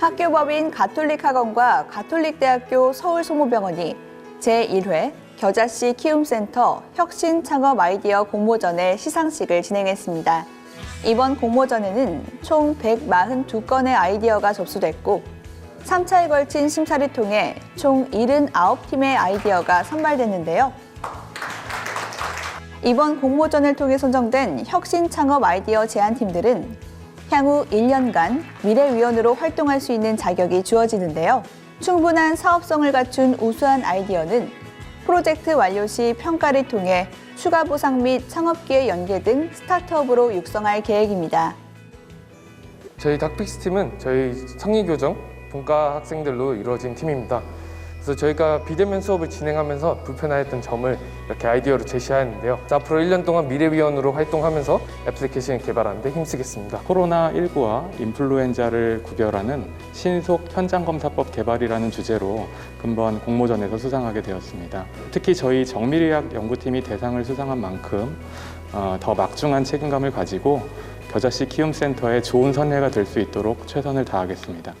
학교법인 가톨릭학원과 가톨릭대학교 서울소모병원이 제1회 겨자씨 키움센터 혁신 창업 아이디어 공모전의 시상식을 진행했습니다. 이번 공모전에는 총 142건의 아이디어가 접수됐고 3차에 걸친 심사를 통해 총 79팀의 아이디어가 선발됐는데요. 이번 공모전을 통해 선정된 혁신 창업 아이디어 제안팀들은 향후 1년간 미래위원으로 활동할 수 있는 자격이 주어지는데요. 충분한 사업성을 갖춘 우수한 아이디어는 프로젝트 완료 시 평가를 통해 추가 보상 및 창업기회 연계 등 스타트업으로 육성할 계획입니다. 저희 닥픽스 팀은 저희 성의교정 분과 학생들로 이루어진 팀입니다. 그래서 저희가 비대면 수업을 진행하면서 불편하였던 점을 이렇게 아이디어로 제시하였는데요. 앞으로 1년 동안 미래위원으로 활동하면서 애플리케이션을 개발하는 데 힘쓰겠습니다. 코로나19와 인플루엔자를 구별하는 신속 현장검사법 개발이라는 주제로 금번 공모전에서 수상하게 되었습니다. 특히 저희 정밀의학 연구팀이 대상을 수상한 만큼 어, 더 막중한 책임감을 가지고 겨자씨 키움센터의 좋은 선례가 될 수 있도록 최선을 다하겠습니다.